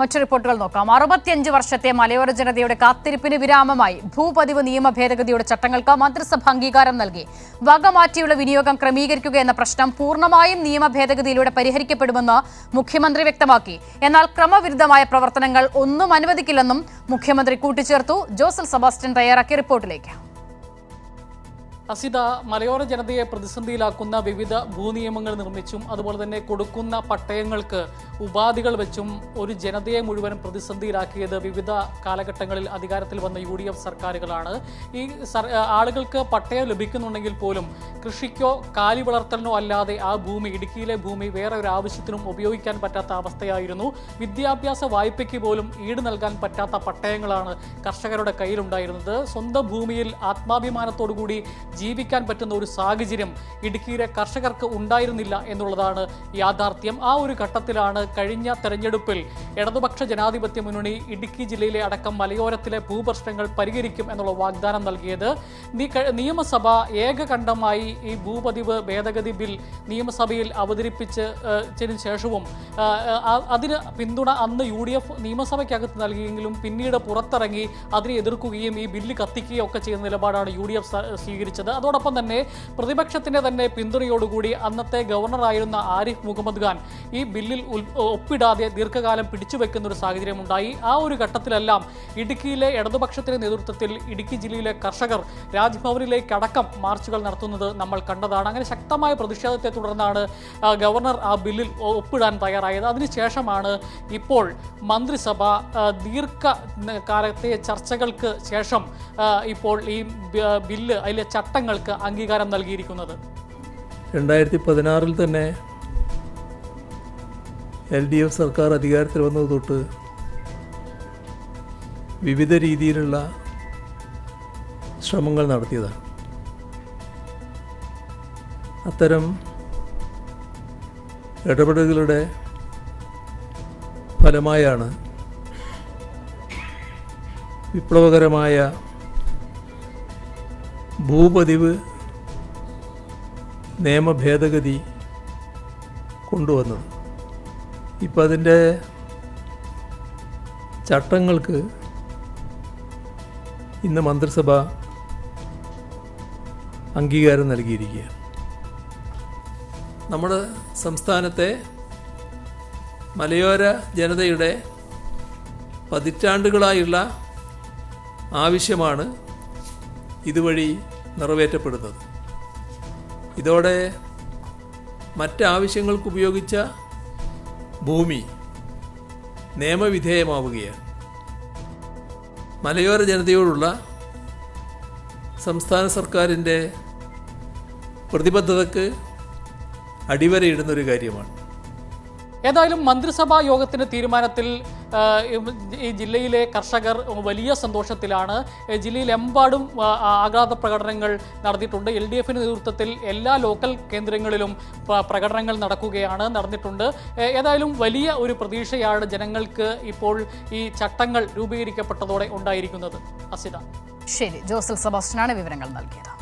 മറ്റു റിപ്പോർട്ടുകൾ നോക്കാം. അറുപത്തിയഞ്ച് വർഷത്തെ മലയോര ജനതയുടെ കാത്തിരിപ്പിന് വിരാമമായി ഭൂപതിവ് നിയമ ഭേദഗതിയുടെ ചട്ടങ്ങൾക്ക് മന്ത്രിസഭ അംഗീകാരം നൽകി. വകമാറ്റിയുള്ള വിനിയോഗം ക്രമീകരിക്കുക എന്ന പ്രശ്നം പൂർണമായും നിയമ ഭേദഗതിയിലൂടെ പരിഹരിക്കപ്പെടുമെന്ന് മുഖ്യമന്ത്രി വ്യക്തമാക്കി. എന്നാൽ ക്രമവിരുദ്ധമായ പ്രവർത്തനങ്ങൾ ഒന്നും അനുവദിക്കില്ലെന്നും മുഖ്യമന്ത്രി കൂട്ടിച്ചേർത്തു. ജോസൽ സെബാസ്റ്റ്യൻ തയ്യാറാക്കിയ റിപ്പോർട്ടിലേക്ക്. അസിത മലയോര ജനതയെ പ്രതിസന്ധിയിലാക്കുന്ന വിവിധ ഭൂനിയമങ്ങൾ നിർമ്മിച്ചും അതുപോലെ തന്നെ കൊടുക്കുന്ന പട്ടയങ്ങൾക്ക് ഉപാധികൾ വെച്ചും ഒരു ജനതയെ മുഴുവൻ പ്രതിസന്ധിയിലാക്കിയത് വിവിധ കാലഘട്ടങ്ങളിൽ അധികാരത്തിൽ വന്ന യു ഡി എഫ് സർക്കാരുകളാണ് ഈ ആളുകൾക്ക് പട്ടയം ലഭിക്കുന്നുണ്ടെങ്കിൽ പോലും കൃഷിക്കോ കാലി വളർത്തലിനോ അല്ലാതെ ആ ഭൂമി ഇടുക്കിയിലെ ഭൂമി വേറെ ഒരു ആവശ്യത്തിനും ഉപയോഗിക്കാൻ പറ്റാത്ത അവസ്ഥയായിരുന്നു. വിദ്യാഭ്യാസ വായ്പയ്ക്ക് പോലും ഈട് നൽകാൻ പറ്റാത്ത പട്ടയങ്ങളാണ് കർഷകരുടെ കയ്യിലുണ്ടായിരുന്നത്. സ്വന്തം ഭൂമിയിൽ ആത്മാഭിമാനത്തോടു കൂടി ജീവിക്കാൻ പറ്റുന്ന ഒരു സാഹചര്യം ഇടുക്കിയിലെ കർഷകർക്ക് ഉണ്ടായിരുന്നില്ല എന്നുള്ളതാണ് യാഥാർത്ഥ്യം. ആ ഒരു ഘട്ടത്തിലാണ് കഴിഞ്ഞ തെരഞ്ഞെടുപ്പിൽ ഇടതുപക്ഷ ജനാധിപത്യ മുന്നണി ഇടുക്കി ജില്ലയിലെ അടക്കം മലയോരത്തിലെ ഭൂപ്രശ്നങ്ങൾ പരിഹരിക്കും എന്നുള്ള വാഗ്ദാനം നൽകിയത്. നിയമസഭ ഏകകണ്ഠമായി ഈ ഭൂപതിവ് ഭേദഗതി ബിൽ നിയമസഭയിൽ അവതരിപ്പിച്ച് ഏഹ്, ശേഷവും അതിന് പിന്തുണ അന്ന് യു ഡി എഫ് നിയമസഭയ്ക്കകത്ത് നൽകിയെങ്കിലും പിന്നീട് പുറത്തിറങ്ങി അതിനെ എതിർക്കുകയും ഈ ബില്ല് കത്തിക്കുകയും ഒക്കെ ചെയ്യുന്ന നിലപാടാണ് യു ഡി എഫ് സ്വീകരിച്ചത്. അതോടൊപ്പം തന്നെ പ്രതിപക്ഷത്തിന്റെ തന്നെ പിന്തുണയോടുകൂടി അന്നത്തെ ഗവർണറായിരുന്ന ആരിഫ് മുഹമ്മദ് ഖാൻ ഈ ബില്ലിൽ ഒപ്പിടാതെ ദീർഘകാലം പിടിച്ചുവെക്കുന്ന ഒരു സാഹചര്യം ഉണ്ടായി ആ ഒരു ഘട്ടത്തിലെല്ലാം ഇടുക്കിയിലെ ഇടതുപക്ഷത്തിന്റെ നേതൃത്വത്തിൽ ഇടുക്കി ജില്ലയിലെ കർഷകർ രാജ്ഭവനിലേക്ക് അടക്കം മാർച്ചുകൾ നടത്തുന്നത് നമ്മൾ കണ്ടതാണ്. അങ്ങനെ ശക്തമായ പ്രതിഷേധത്തെ തുടർന്നാണ് ഗവർണർ ആ ബില്ലിൽ ഒപ്പിടാൻ തയ്യാറായത്. അതിനുശേഷമാണ് ഇപ്പോൾ മന്ത്രിസഭ ദീർഘ കാലത്തെ ചർച്ചകൾക്ക് ശേഷം ഇപ്പോൾ ഈ ബില്ല് അതിലെ ചട്ടങ്ങൾക്ക് അംഗീകാരം നൽകിയിരിക്കുന്നത്. രണ്ടായിരത്തി പതിനാറിൽ തന്നെ എൽ ഡി എഫ് സർക്കാർ അധികാരത്തിൽ വന്നത് തൊട്ട് വിവിധ രീതിയിലുള്ള ശ്രമങ്ങൾ നടത്തിയതാണ്. അത്തരം ഇടപെടലുകളുടെ ഫലമായാണ് വിപ്ലവകരമായ ഭൂപതിവ് നിയമഭേദഗതി കൊണ്ടുവന്നത്. ഇപ്പം അതിന്റെ ചട്ടങ്ങൾക്ക് ഇന്ന് മന്ത്രിസഭ അംഗീകാരം നൽകിയിരിക്കുകയാണ്. നമ്മുടെ സംസ്ഥാനത്തെ മലയോര ജനതയുടെ പതിറ്റാണ്ടുകളായുള്ള ആവശ്യമാണ് ഇതുവഴി നിറവേറ്റപ്പെടുന്നത്. ഇതോടെ മറ്റാവശ്യങ്ങൾക്ക് ഉപയോഗിച്ച ഭൂമി നിയമവിധേയമാവുകയാണ്. മലയോര ജനതയോടുള്ള സംസ്ഥാന സർക്കാരിന്റെ പ്രതിബദ്ധതക്ക് അടിവരയിടുന്നൊരു കാര്യമാണ്. ഏതായാലും മന്ത്രിസഭാ യോഗത്തിന്റെ തീരുമാനത്തിൽ ഈ ജില്ലയിലെ കർഷകർ വലിയ സന്തോഷത്തിലാണ്. ജില്ലയിലെമ്പാടും ആഘാത പ്രകടനങ്ങൾ നടത്തിയിട്ടുണ്ട് എൽ ഡി എഫിന് നേതൃത്വത്തിൽ എല്ലാ ലോക്കൽ കേന്ദ്രങ്ങളിലും പ്രകടനങ്ങൾ നടക്കുകയാണ് നടന്നിട്ടുണ്ട്. ഏതായാലും വലിയ ഒരു പ്രതീക്ഷയാണ് ജനങ്ങൾക്ക് ഇപ്പോൾ ഈ ചട്ടങ്ങൾ രൂപീകരിക്കപ്പെട്ടതോടെ ഉണ്ടായിരിക്കുന്നത്. അസിത. ശരി ജോസൽ സെബാസ്റ്റ്യനാണ് വിവരങ്ങൾ നൽകിയത്.